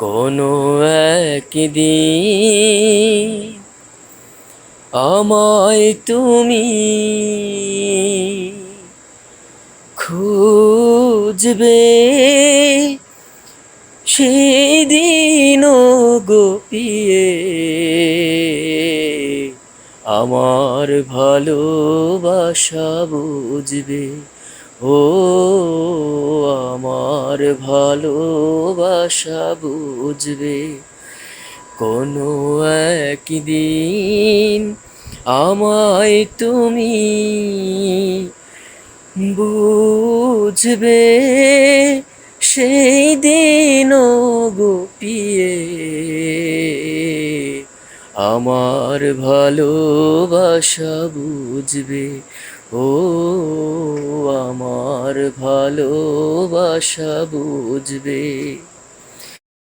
কোনো একদিন আমায় তুমি খুঁজবে। সেদিন গোপিয়ে আমার ভালোবাসা বুঝবে। ও আমার ভালোবাসা বুঝবে। কোনো একদিন আমায় তুমি বুঝবে, সেই দিন গোপিয়ে। আমার ভালোবাসা বুঝবে, ও আমার ভালোবাসা বুঝবে।